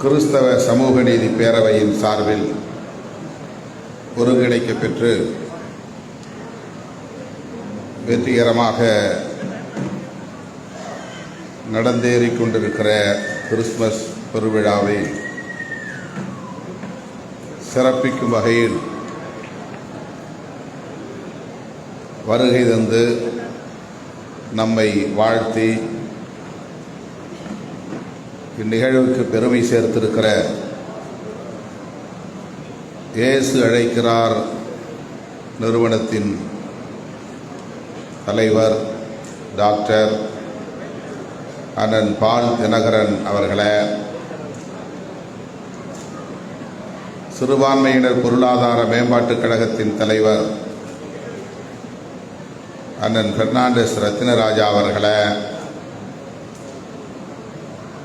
கிறிஸ்தவ சமூக நீதி பேரவையின் சார்பில் ஒருங்கிணைக்க பெற்று வெற்றிகரமாக நடந்தேறிக் கொண்டிருக்கிற கிறிஸ்மஸ் பெருவிழாவை சிறப்பிக்கும் வகையில் வருகை தந்து நம்மை வாழ்த்தி இந்நிகழ்வுக்கு பெருமை சேர்த்திருக்கிற இயேசு அழைக்கிறார் நிறுவனத்தின் தலைவர் டாக்டர் அண்ணன் பால் தினகரன் அவர்களை. சிறுபான்மையினர் பொருளாதார மேம்பாட்டுக் கழகத்தின் தலைவர் அண்ணன் பெர்னாண்டஸ் ரத்தினராஜா அவர்களை.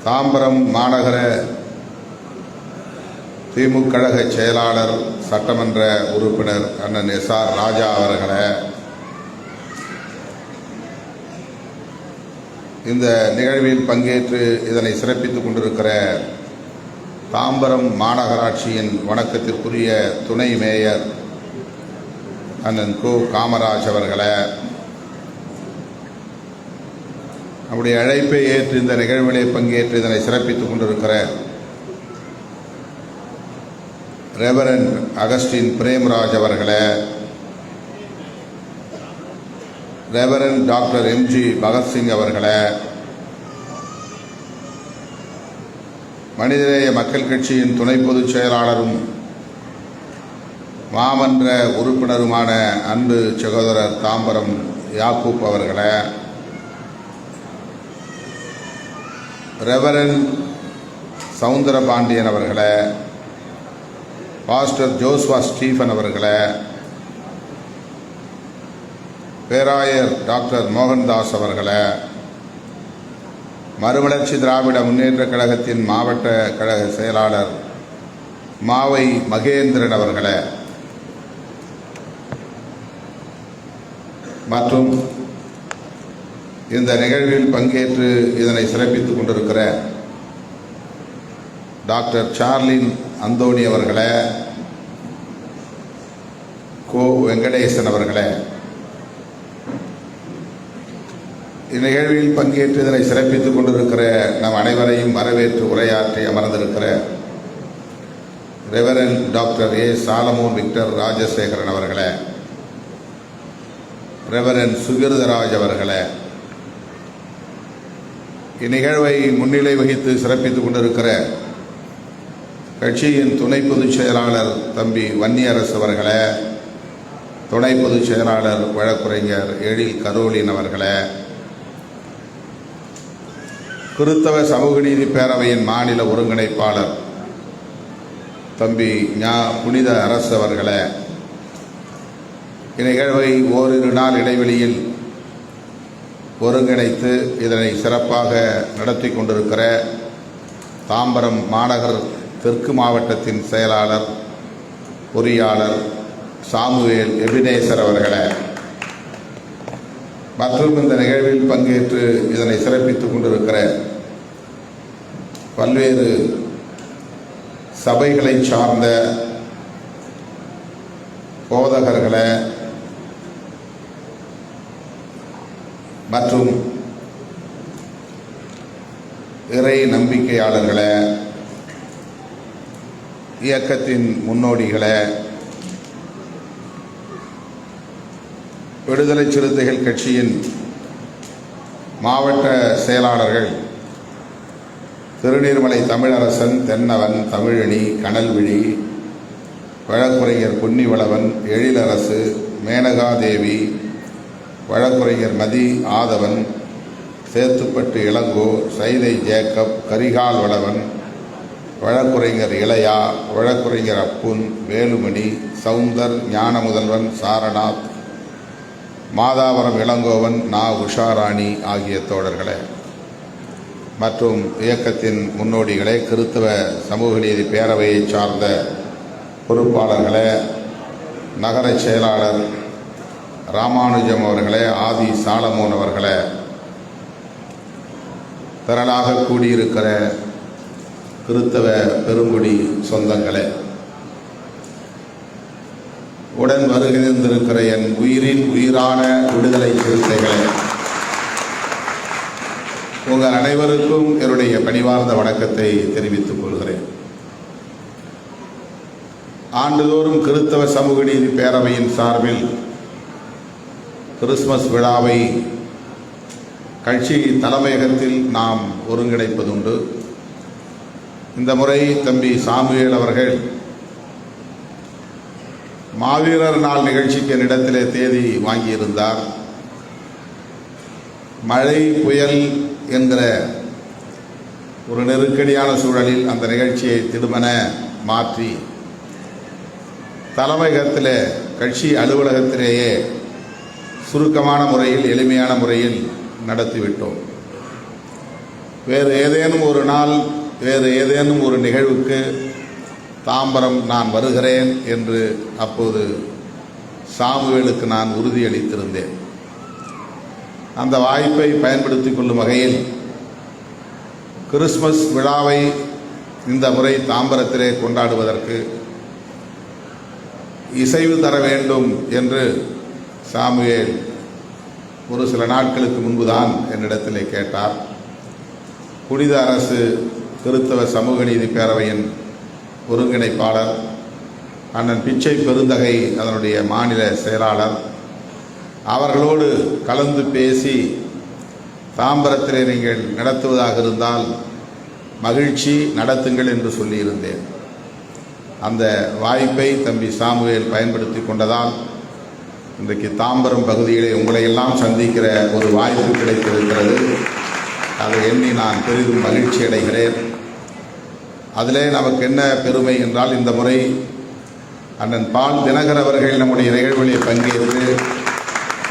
தாம்பரம் மாநகர திமுக கழக செயலாளர் சட்டமன்ற உறுப்பினர் அண்ணன் எஸ் ஆர் ராஜா அவர்களை இந்த நிகழ்வில் பங்கேற்று இதனை சிறப்பித்துக் கொண்டிருக்கிற தாம்பரம் மாநகராட்சியின் வணக்கத்திற்குரிய துணை மேயர் அண்ணன் கு காமராஜ் அவர்களை நம்முடைய அழைப்பை ஏற்று இந்த நிகழ்விலே பங்கேற்று இதனை சிறப்பித்துக் கொண்டிருக்கிற ரெவரன் அகஸ்டின் பிரேம்ராஜ் அவர்களை ரெவரன் டாக்டர் எம்ஜி பகத்சிங் அவர்களை மனிதநேய மக்கள் கட்சியின் துணை பொதுச் செயலாளரும் மாமன்ற உறுப்பினருமான அன்பு சகோதரர் தாம்பரம் யாக்கூப் அவர்களை ரெவரன் சவுந்தரபாண்டியன் அவர்களை பாஸ்டர் ஜோஸ்வா ஸ்டீஃபன் அவர்களை பேராயர் டாக்டர் மோகன்தாஸ் அவர்களை மறுமலர்ச்சி திராவிட முன்னேற்ற கழகத்தின் மாவட்ட கழக செயலாளர் மாவை மகேந்திரன் அவர்களை மற்றும் இந்த நிகழ்வில் பங்கேற்று இதனை சிறப்பித்துக் கொண்டிருக்கிற டாக்டர் சார்லின் அந்தோணி அவர்களை கோ வெங்கடேசன் அவர்களே இந்நிகழ்வில் பங்கேற்று இதனை சிறப்பித்துக் கொண்டிருக்கிற நம் அனைவரையும் வரவேற்று உரையாற்றி அமர்ந்திருக்கிற reverend doctor A Solomon Victor Rajasekaran அவர்களே ரெவரன் சுகிருதராஜ் அவர்களை இந்நிகழ்வை முன்னிலை வகித்து சிறப்பித்துக் கொண்டிருக்கிற கட்சியின் துணை பொதுச் செயலாளர் தம்பி வன்னியரசு அவர்களே துணை பொதுச் செயலாளர் வழக்குரைஞர் எழில் கரோலின் அவர்களே கிறித்தவ சமூக நீதி பேரவையின் மாநில ஒருங்கிணைப்பாளர் தம்பி ஞா புனித அரசு அவர்களே இந்நிகழ்வை ஓரிரு நாள் இடைவெளியில் ஒருங்கிணைத்து இதனை சிறப்பாக நடத்தி கொண்டிருக்கிற தாம்பரம் மாநகர் தெற்கு மாவட்டத்தின் செயலாளர் பொறியாளர் சாமுவேல் எபினேசர் அவர்களை. மற்றும் இந்த நிகழ்வில் பங்கேற்று இதனை சிறப்பித்துக் கொண்டிருக்கிற பல்வேறு சபைகளை சார்ந்த போதகர்களை மற்றும் இறை நம்பிக்கையாளர்களை இயக்கத்தின் முன்னோடிகளை விடுதலை சிறுத்தைகள் கட்சியின் மாவட்ட செயலாளர்கள் திருநீர்மலை தமிழரசன் தென்னவன் தமிழணி கனல்விழி வழக்குரைஞர் பொன்னிவளவன் எழிலரசு மேனகாதேவி வழக்குரைஞர் மதி ஆதவன் சேத்துப்பட்டு இளங்கோ சைதை ஜேக்கப் கரிகால் வளவன் வழக்குரைஞர் இளையா வழக்குரைஞர் அப்புன் வேலுமணி சவுந்தர் ஞானமுதல்வன் சாரநாத் மாதாவரம் இளங்கோவன் நா உஷாராணி ஆகிய தோழர்களே. மற்றும் இயக்கத்தின் முன்னோடிகளே கிறித்தவ சமூக நீதி பேரவையை சார்ந்த பொறுப்பாளர்களே நகர செயலாளர் ராமானுஜம் அவர்களே ஆதி சாலமோன் அவர்களே திரளாக கூடியிருக்கிற கிறித்தவ பெருங்குடி சொந்தங்களே உடன் வருகிறந்திருக்கிற என் உயிரின் உயிரான விடுதலை சிறுத்தைகளே உங்கள் அனைவருக்கும் என்னுடைய பணிவார்ந்த வணக்கத்தை தெரிவித்துக் கொள்கிறேன். ஆண்டுதோறும் கிறித்தவ சமூக நீதி பேரவையின் சார்பில் கிறிஸ்மஸ் விழாவை கட்சி தலைமையகத்தில் நாம் ஒருங்கிணைப்பதுண்டு. இந்த முறை தம்பி சாமுவேல் அவர்கள் மாவீரர் நாள் நிகழ்ச்சிக்கு என்னிடத்திலே தேதி வாங்கியிருந்தார். மழை புயல் என்கிற ஒரு நெருக்கடியான சூழலில் அந்த நிகழ்ச்சியை திடுமென மாற்றி தலைமையகத்தில் கட்சி அலுவலகத்திலேயே சுருக்கமான முறையில் எளிமையான முறையில் நடத்திவிட்டோம். வேறு ஏதேனும் ஒரு நாள் வேறு ஏதேனும் ஒரு நிகழ்வுக்கு தாம்பரம் நான் வருகிறேன் என்று அப்போது சாமுவேலுக்கு நான் உறுதியளித்திருந்தேன். அந்த வாய்ப்பை பயன்படுத்திக் கொள்ளும் வகையில் கிறிஸ்மஸ் விழாவை இந்த முறை தாம்பரத்திலே கொண்டாடுவதற்கு இசைவு தர வேண்டும் என்று சாமுவேல் ஒரு சில நாட்களுக்கு முன்புதான் என்னிடத்திலே கேட்டார். புனித அரசு கிறித்தவ சமூக நீதி பேரவையின் ஒருங்கிணைப்பாளர் அண்ணன் பிச்சை பெருந்தகை அதனுடைய மாநில செயலாளர். அவர்களோடு கலந்து பேசி தாம்பரத்திலே நீங்கள் நடத்துவதாக இருந்தால் மகிழ்ச்சி நடத்துங்கள் என்று சொல்லியிருந்தேன். அந்த வாய்ப்பை தம்பி சாமுவேல் பயன்படுத்தி கொண்டதால் இன்றைக்கு தாம்பரம் பகுதியிலே உங்களை எல்லாம் சந்திக்கிற ஒரு வாய்ப்பு கிடைத்திருக்கிறது. அதை எண்ணி நான் பெரிதும் மகிழ்ச்சி அடைகிறேன். அதிலே நமக்கு என்ன பெருமை என்றால் இந்த முறை அண்ணன் பால் தினகர் அவர்கள் நம்முடைய நிகழ்வுகளில் பங்கேற்று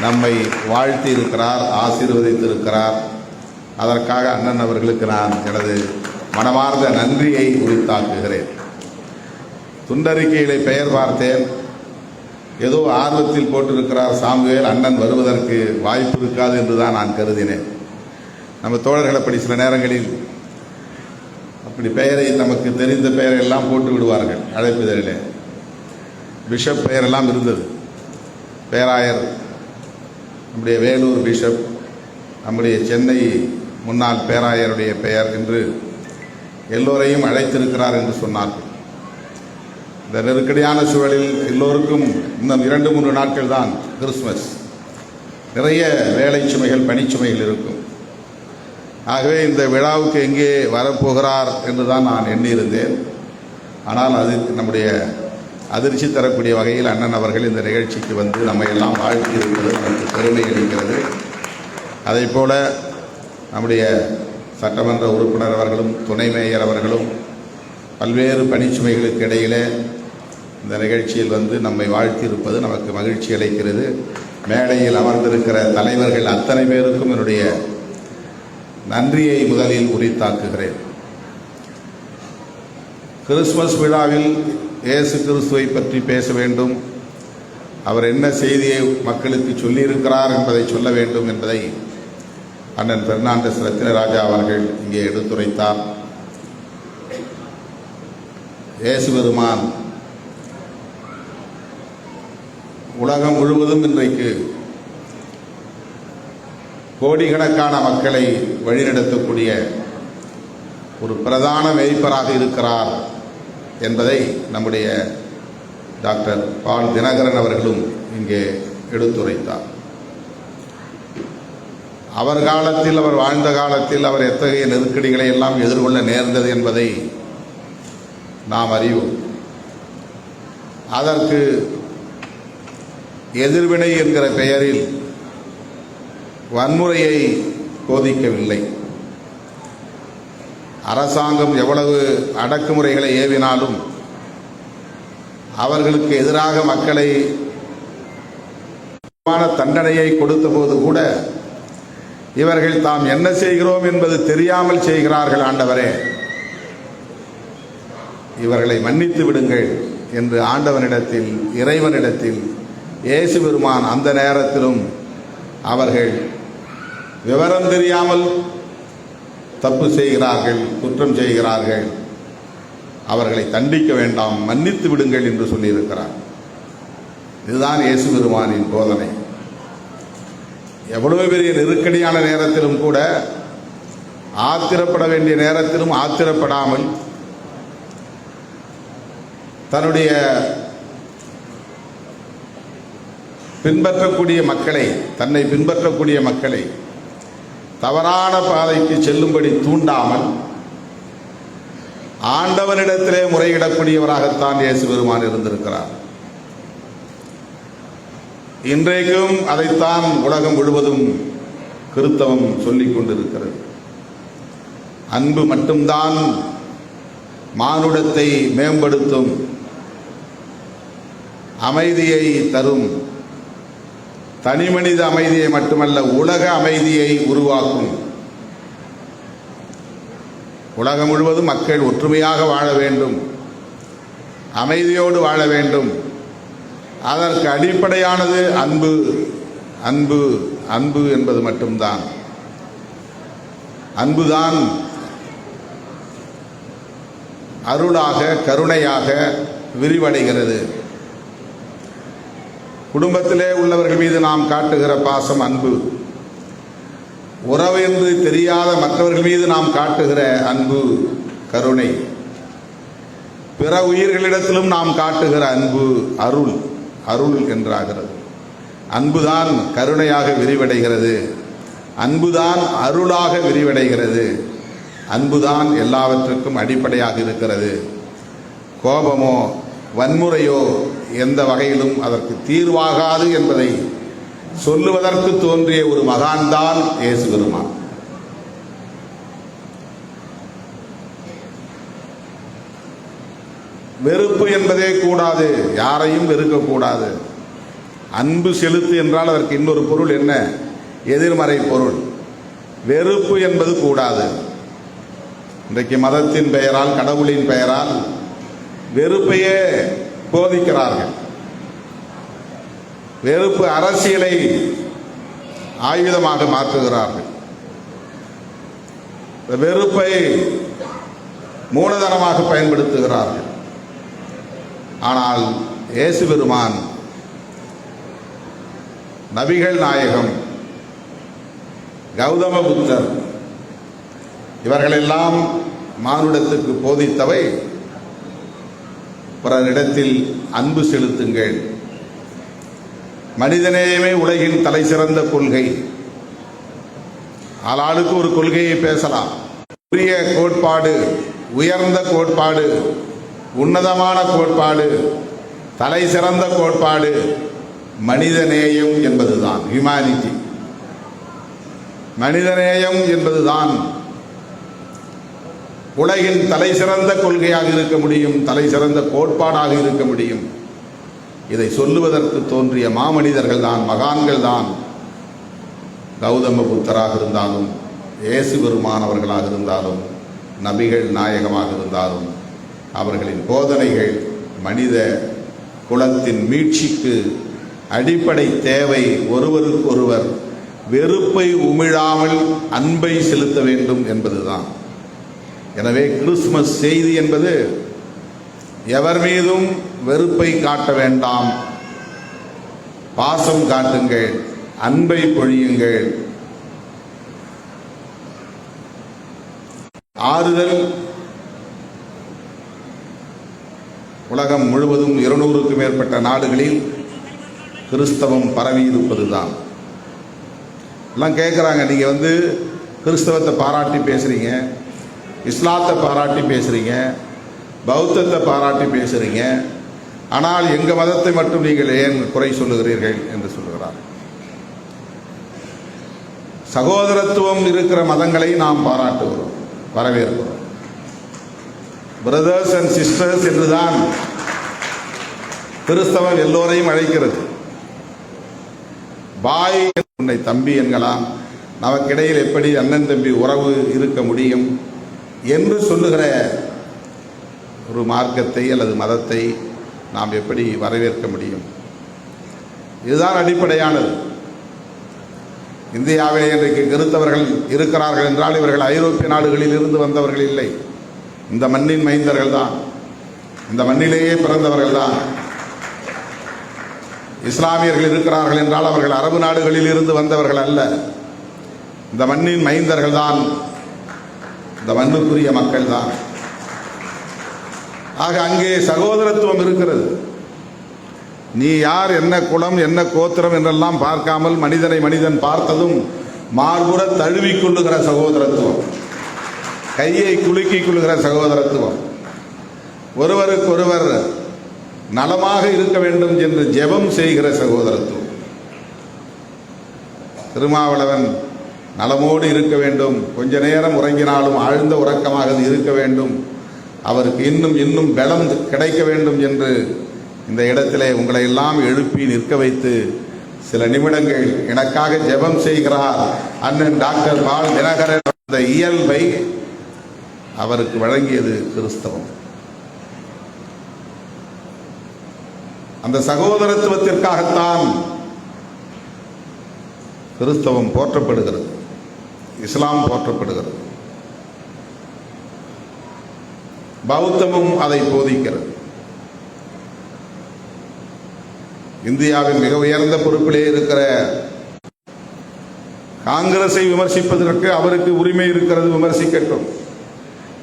நம்மை வாழ்த்தி இருக்கிறார் ஆசீர்வதித்திருக்கிறார். அதற்காக அண்ணன் அவர்களுக்கு நான் எனது மனமார்ந்த நன்றியை உரித்தாக்குகிறேன். துண்டறிக்கையிலே பெயர் பார்த்தேன். ஏதோ ஆர்வத்தில் போட்டிருக்கிறார் சாமுவேல் அண்ணன் வருவதற்கு வாய்ப்பு இருக்காது என்று தான் நான் கருதினேன். நம்ம தோழர்கள் அப்படி சில நேரங்களில் அப்படி பெயரை நமக்கு தெரிந்த பெயரை எல்லாம் போட்டு விடுவார்கள் அழைப்புதலிலே பிஷப் பெயரெல்லாம் இருந்தது. பேராயர் நம்முடைய வேலூர் பிஷப் நம்முடைய சென்னை முன்னாள் பேராயருடைய பெயர் என்று எல்லோரையும் அழைத்திருக்கிறார் என்று சொன்னார்கள். இந்த நெருக்கடியான சூழலில் எல்லோருக்கும் இன்னும் இரண்டு மூன்று நாட்கள் தான் கிறிஸ்மஸ் நிறைய வேலை சுமைகள் பணிச்சுமைகள் இருக்கும். ஆகவே இந்த விழாவுக்கு எங்கே வரப்போகிறார் என்று தான் நான் எண்ணியிருந்தேன். ஆனால் அது நம்முடைய அதிர்ச்சி தரக்கூடிய வகையில் அண்ணன் அவர்கள் இந்த நிகழ்ச்சிக்கு வந்து நம்மை எல்லாம் வாழ்த்தி இருக்கிறது நமக்கு பெருமை அளிக்கிறது. அதே போல் நம்முடைய சட்டமன்ற உறுப்பினர் அவர்களும் துணை மேயர் அவர்களும் பல்வேறு பணிச்சுமைகளுக்கு இடையிலே இந்த நிகழ்ச்சியில் வந்து நம்மை வாழ்த்தியிருப்பது நமக்கு மகிழ்ச்சி அளிக்கிறது. மேடையில் அமர்ந்திருக்கிற தலைவர்கள் அத்தனை பேருக்கும் என்னுடைய நன்றியை முதலில் உரித்தாக்குகிறேன். கிறிஸ்மஸ் விழாவில் இயேசு கிறிஸ்துவை பற்றி பேச வேண்டும். அவர் என்ன செய்தியை மக்களுக்கு சொல்லியிருக்கிறார் என்பதை சொல்ல வேண்டும் என்பதை அண்ணன் பெர்னாண்டஸ் ரத்தினராஜா அவர்கள் இங்கே எடுத்துரைத்தார். இயேசு பெருமான் உலகம் முழுவதும் இன்றைக்கு கோடிக்கணக்கான மக்களை வழிநடத்தக்கூடிய ஒரு பிரதான மெய்ப்பராக இருக்கிறார் என்பதை நம்முடைய டாக்டர் பால் தினகரன் அவர்களும் இங்கே எடுத்துரைத்தார். அவர் காலத்தில் அவர் வாழ்ந்த காலத்தில் அவர் எத்தகைய நெருக்கடிகளை எல்லாம் எதிர்கொள்ள நேர்ந்தது என்பதை நாம் அறிவோம். அதற்கு எதிர்வினை என்கிற பெயரில் வன்முறையை போதிக்கவில்லை. அரசாங்கம் எவ்வளவு அடக்குமுறைகளை ஏவினாலும் அவர்களுக்கு எதிராக மக்களை தண்டனையை கொடுத்தபோது கூட இவர்கள் தாம் என்ன செய்கிறோம் என்பது தெரியாமல் செய்கிறார்கள் ஆண்டவரே. இவர்களை மன்னித்து விடுங்கள் என்று ஆண்டவனிடத்தில் இறைவனிடத்தில் இயேசு பெருமான் அந்த நேரத்திலும் அவர்கள் விவரம் தெரியாமல் தப்பு செய்கிறார்கள் குற்றம் செய்கிறார்கள். அவர்களை தண்டிக்க வேண்டாம் மன்னித்து விடுங்கள் என்று சொல்லியிருக்கிறார். இதுதான் இயேசு பெருமானின் போதனை. எவ்வளவு பெரிய நெருக்கடியான நேரத்திலும் கூட ஆத்திரப்பட வேண்டிய நேரத்திலும் ஆத்திரப்படாமல் தன்னுடைய பின்பற்றக்கூடிய மக்களை தன்னை பின்பற்றக்கூடிய மக்களை தவறான பாதைக்கு செல்லும்படி தூண்டாமல் ஆண்டவனிடத்திலே முறையிடக்கூடியவராகத்தான் இயேசு பெருமான் இருந்திருக்கிறார். இன்றைக்கும் அதைத்தான் உலகம் முழுவதும் கிறித்தவம் சொல்லிக் கொண்டிருக்கிறது. அன்பு மட்டும்தான் மானுடத்தை மேம்படுத்தும் அமைதியை தரும் தனிமனித அமைதியை மட்டுமல்ல உலக அமைதியை உருவாக்கும். உலகம் முழுவதும் மக்கள் ஒற்றுமையாக வாழ வேண்டும். அமைதியோடு வாழ வேண்டும். அதற்கு அடிப்படையானது அன்பு. அன்பு அன்பு என்பது மட்டும்தான். அன்புதான் அருளாக கருணையாக விரிவடைகிறது. குடும்பத்திலே உள்ளவர்கள் மீது நாம் காட்டுகிற பாசம் அன்பு. உறவு என்று தெரியாத மற்றவர்கள் மீது நாம் காட்டுகிற அன்பு கருணை. பிற உயிர்களிடத்திலும் நாம் காட்டுகிற அன்பு அருள். அருள் என்றாகிறது. அன்புதான் கருணையாக விரிவடைகிறது. அன்புதான் அருளாக விரிவடைகிறது. அன்புதான் எல்லாவற்றுக்கும் அடிப்படையாக இருக்கிறது. கோபமோ வன்முறையோ எந்த வகையிலும் அதற்கு தீர்வாகாது என்பதை சொல்லுவதற்கு தோன்றிய ஒரு மகான்தான் இயேசு பெருமான். வெறுப்பு என்பதே கூடாது யாரையும் வெறுக்கக்கூடாது அன்பு செலுத்து என்றால் அதற்கு இன்னொரு பொருள் என்ன? எதிர்மறை பொருள். வெறுப்பு என்பது கூடாது. இன்றைக்கு மதத்தின் பெயரால் கடவுளின் பெயரால் வெறுப்பையே போதிக்கிறார்கள். வெறுப்பு அரசியலை ஆயுதமாக மாற்றுகிறார்கள். வெறுப்பை மூலதனமாக பயன்படுத்துகிறார்கள். ஆனால் இயேசு பெருமான் நபிகள் நாயகம் கௌதம புத்தர் இவர்களெல்லாம் மானுடத்துக்கு போதித்தவை. பிறரிடத்தில் அன்பு செலுத்துங்கள். மனிதநேயமே உலகின் தலை சிறந்த கொள்கை. ஆளாளுக்கு ஒரு கொள்கையை பேசலாம். உரிய கோட்பாடு உயர்ந்த கோட்பாடு உன்னதமான கோட்பாடு தலை சிறந்த கோட்பாடு மனிதநேயம் என்பதுதான். ஹியூமானிட்டி மனிதநேயம் என்பதுதான் உலகின் தலை சிறந்த கொள்கையாக இருக்க முடியும் தலை சிறந்த கோட்பாடாக இருக்க முடியும். இதை சொல்லுவதற்கு தோன்றிய மாமனிதர்கள் தான் மகான்கள் தான் கௌதம புத்தராக இருந்தாலும் இயேசு பெருமானவர்களாக இருந்தாலும் நபிகள் நாயகமாக இருந்தாலும் அவர்களின் போதனைகள் மனித குலத்தின் மீட்சிக்கு அடிப்படை தேவை ஒருவருக்கொருவர். வெறுப்பை உமிழாமல் அன்பை செலுத்த வேண்டும் என்பதுதான். எனவே கிறிஸ்துமஸ் செய்தி என்பது எவர் மீதும் வெறுப்பை காட்ட வேண்டாம். பாசம் காட்டுங்கள் அன்பை பொழியுங்கள். ஆறுதல். உலகம் முழுவதும் இருநூறுக்கும் மேற்பட்ட நாடுகளில் கிறிஸ்தவம் பரவி இருப்பதுதான் எல்லாம் கேட்குறாங்க நீங்கள் வந்து கிறிஸ்தவத்தை பாராட்டி பேசுகிறீங்க இஸ்லாத்தை பாராட்டி பேசுகிறீங்க பௌத்தத்தை பாராட்டி பேசுகிறீங்க ஆனால் எங்கள் மதத்தை மட்டும் நீங்கள் ஏன் குறை சொல்லுகிறீர்கள் என்று சொல்லுகிறார். சகோதரத்துவம் இருக்கிற மதங்களை நாம் பாராட்டுகிறோம் வரவேற்கிறோம். பிரதர்ஸ் அண்ட் சிஸ்டர்ஸ் என்றுதான் கிறிஸ்தவம் எல்லோரையும் அழைக்கிறது. பாய் உன்னை தம்பி என்கலாம் நமக்கிடையில் எப்படி அண்ணன் தம்பி உறவு இருக்க முடியும்? என்று சொல்லுகிற ஒரு மார்க்கத்தை அல்லது மதத்தை நாம் எப்படி வரவேற்க முடியும்? இதுதான் அடிப்படையானது. இந்தியாவிலே இன்றைக்கு கிறித்தவர்கள் இருக்கிறார்கள் என்றால் இவர்கள் ஐரோப்பிய நாடுகளில் இருந்து வந்தவர்கள் இல்லை. இந்த மண்ணின் மைந்தர்கள் தான். இந்த மண்ணிலேயே பிறந்தவர்கள் தான். இஸ்லாமியர்கள் இருக்கிறார்கள் என்றால் அவர்கள் அரபு நாடுகளில் இருந்து வந்தவர்கள் அல்ல. இந்த மண்ணின் மைந்தர்கள் தான். இந்த மண்ணுக்குரிய மக்கள் தான் ஆக அங்கே சகோதரத்துவம் இருக்கிறது. நீ யார் என்ன குலம் என்ன கோத்திரம் என்றெல்லாம் பார்க்காமல் மனிதனை மனிதன் பார்த்ததும் மார்புற தழுவிக் கொள்ளுகிற சகோதரத்துவம். கையை குலுக்கி கொள்ளுகிற சகோதரத்துவம். ஒருவருக்கொருவர் நலமாக இருக்க வேண்டும் என்று ஜெபம் செய்கிற சகோதரத்துவம். திருமாவளவன் நலமோடு இருக்க வேண்டும். கொஞ்ச நேரம் உறங்கினாலும் ஆழ்ந்த உறக்கமாக அது இருக்க வேண்டும். அவருக்கு இன்னும் இன்னும் பலம் கிடைக்க வேண்டும் என்று இந்த இடத்திலே உங்களை எல்லாம் எழுப்பி நிற்க வைத்து சில நிமிடங்கள் எனக்காக ஜெபம் செய்கிறார் அண்ணன் டாக்டர் பால் தினகரன். அந்த இயல்பை அவருக்கு வழங்கியது கிறிஸ்தவம். அந்த சகோதரத்துவத்திற்காகத்தான் கிறிஸ்தவம் போற்றப்படுகிறது. இஸ்லாம் போற்றப்படுகிறது. பௌத்தமும் அதை போதிக்கிறது. இந்தியாவின் மிக உயர்ந்த பொறுப்பிலே இருக்கிற காங்கிரஸை விமர்சிப்பதற்கு அவருக்கு உரிமை இருக்கிறது விமர்சிக்கட்டும்.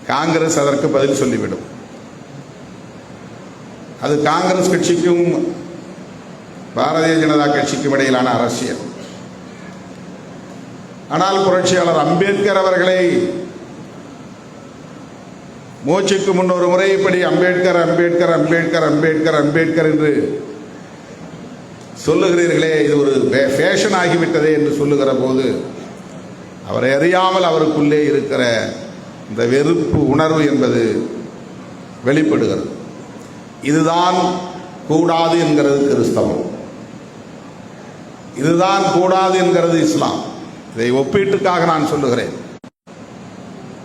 காங்கிரஸ் அதற்கு பதில் சொல்லிவிடும். அது காங்கிரஸ் கட்சிக்கும் பாரதிய ஜனதா கட்சிக்கும் இடையிலான அரசியல். ஆனால் புரட்சியாளர் அம்பேத்கர் அவர்களை மூச்சுக்கு முன்னொரு முறை இப்படி அம்பேத்கர் அம்பேத்கர் அம்பேத்கர் அம்பேத்கர் அம்பேத்கர் என்று சொல்லுகிறீர்களே இது ஒரு ஃபே- ஃபேஷன் ஆகிவிட்டதே என்று சொல்லுகிற போது அவரை அறியாமல் அவருக்குள்ளே இருக்கிற இந்த வெறுப்பு உணர்வு என்பது வெளிப்படுகிறது. இதுதான் கூடாது என்கிறது கிறிஸ்தவம். இதுதான் கூடாது என்கிறது இஸ்லாம். இதை ஒப்பீட்டுக்காக நான் சொல்லுகிறேன்.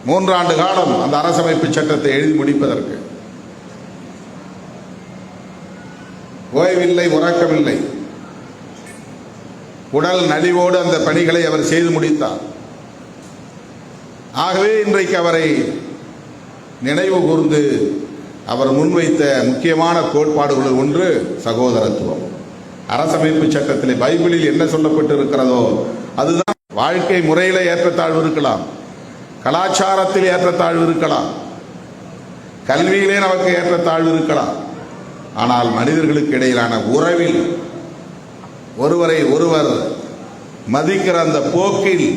மூன்றாண்டு காலம் அந்த அரசமைப்பு சட்டத்தை எழுதி முடிப்பதற்கு. ஓய்வில்லை உறக்கமில்லை. உடல் நலிவோடு அந்த பணிகளை அவர் செய்து முடித்தார். ஆகவே இன்றைக்கு அவரை நினைவு கூர்ந்து அவர் முன்வைத்த முக்கியமான கோட்பாடுகளில் ஒன்று சகோதரத்துவம். அரசமைப்பு சட்டத்தில் பைபிளில் என்ன சொல்லப்பட்டிருக்கிறதோ அதுதான் வாழ்க்கை முறையில் ஏற்றத்தாழ்வு இருக்கலாம். கலாச்சாரத்தில் ஏற்றத்தாழ்வு இருக்கலாம். கல்வியிலே நமக்கு ஏற்றத்தாழ்வு இருக்கலாம். ஆனால் மனிதர்களுக்கு இடையிலான உறவில் ஒருவரை ஒருவர் மதிக்கிற அந்த போக்கில்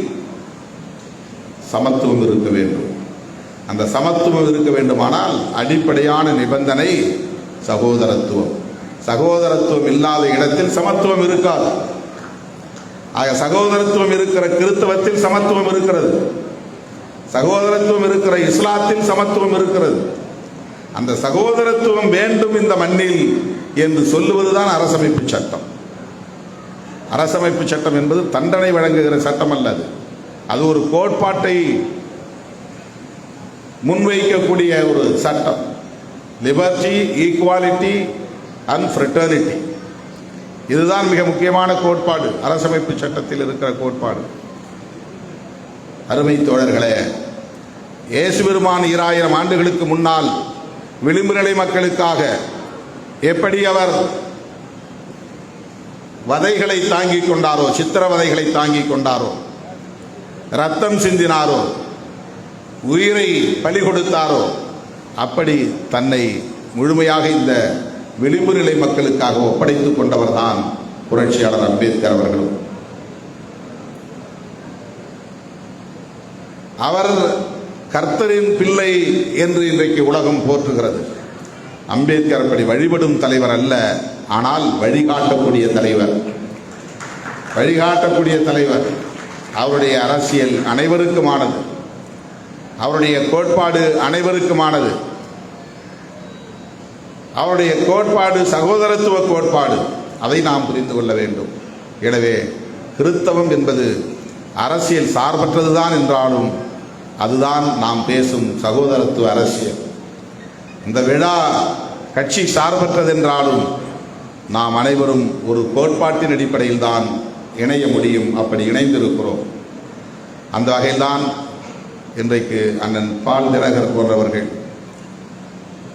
சமத்துவம் இருக்க வேண்டும். அந்த சமத்துவம் இருக்க வேண்டுமானால் அடிப்படையான நிபந்தனை சகோதரத்துவம். சகோதரத்துவம் இல்லாத இடத்தில் சமத்துவம் இருக்காது. ஆக சகோதரத்துவம் இருக்கிற கிறிஸ்தவத்தில் சமத்துவம் இருக்கிறது. சகோதரத்துவம் இருக்கிற இஸ்லாத்தில் சமத்துவம் இருக்கிறது. அந்த சகோதரத்துவம் வேண்டும் இந்த மண்ணில் என்று சொல்லுவதுதான் அரசமைப்பு சட்டம். அரசமைப்பு சட்டம் என்பது தண்டனை வழங்குகிற சட்டம் அல்லது அது. ஒரு கோட்பாட்டை முன்வைக்கக்கூடிய ஒரு சட்டம். லிபர்ட்டி ஈக்குவாலிட்டி அண்ட் ஃப்ரெட்டர்னிட்டி இதுதான் மிக முக்கியமான கோட்பாடு. அரசமைப்பு சட்டத்தில் இருக்கிற கோட்பாடு. அருமை தோழர்களே இயேசு பெருமான் ஈராயிரம் ஆண்டுகளுக்கு முன்னால் விளிம்புநிலை மக்களுக்காக எப்படி அவர் வதைகளை தாங்கிக் கொண்டாரோ சித்திரவதைகளை தாங்கிக் கொண்டாரோ ரத்தம் சிந்தினாரோ உயிரை பலி கொடுத்தாரோ அப்படி தன்னை முழுமையாக இந்த விளிம்பு நிலை மக்களுக்காக ஒப்படைத்துக் கொண்டவர்தான் புரட்சியாளர் அம்பேத்கர் அவர்களும். அவர் கர்த்தரின் பிள்ளை என்று இன்றைக்கு உலகம் போற்றுகிறது. அம்பேத்கர் அப்படி வழிபடும் தலைவர் அல்ல ஆனால் வழிகாட்டக்கூடிய தலைவர். வழிகாட்டக்கூடிய தலைவர் அவருடைய அரசியல் அனைவருக்குமானது. அவருடைய கோட்பாடு அனைவருக்குமானது. அவருடைய கோட்பாடு சகோதரத்துவ கோட்பாடு அதை நாம் புரிந்து கொள்ள வேண்டும். எனவே கிறித்தவம் என்பது அரசியல் சார்பற்றதுதான் என்றாலும் அதுதான் நாம் பேசும் சகோதரத்துவ அரசியல். இந்த விழா கட்சி சார்பற்றதென்றாலும் நாம் அனைவரும் ஒரு கோட்பாட்டின் அடிப்படையில் தான் இணைய முடியும் அப்படி இணைந்திருக்கிறோம். அந்த வகையில்தான் இன்றைக்கு அண்ணன் பால் தினகர் போன்றவர்கள்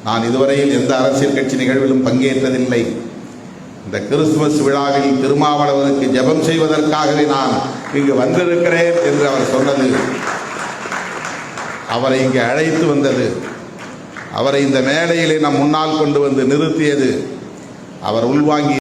நான் இதுவரையில் எந்த அரசியல் கட்சி நிகழ்விலும் பங்கேற்றதில்லை. இந்த கிறிஸ்துமஸ் விழாவில் திருமாவளவனுக்கு ஜெபம் செய்வதற்காகவே நான் இங்கு வந்திருக்கிறேன் என்று அவர் சொன்னது. அவரை இங்கு அழைத்து வந்தது. அவரை இந்த மேடையிலே நம் முன்னால் கொண்டு வந்து நிறுத்தியது. அவர் உள்வாங்கி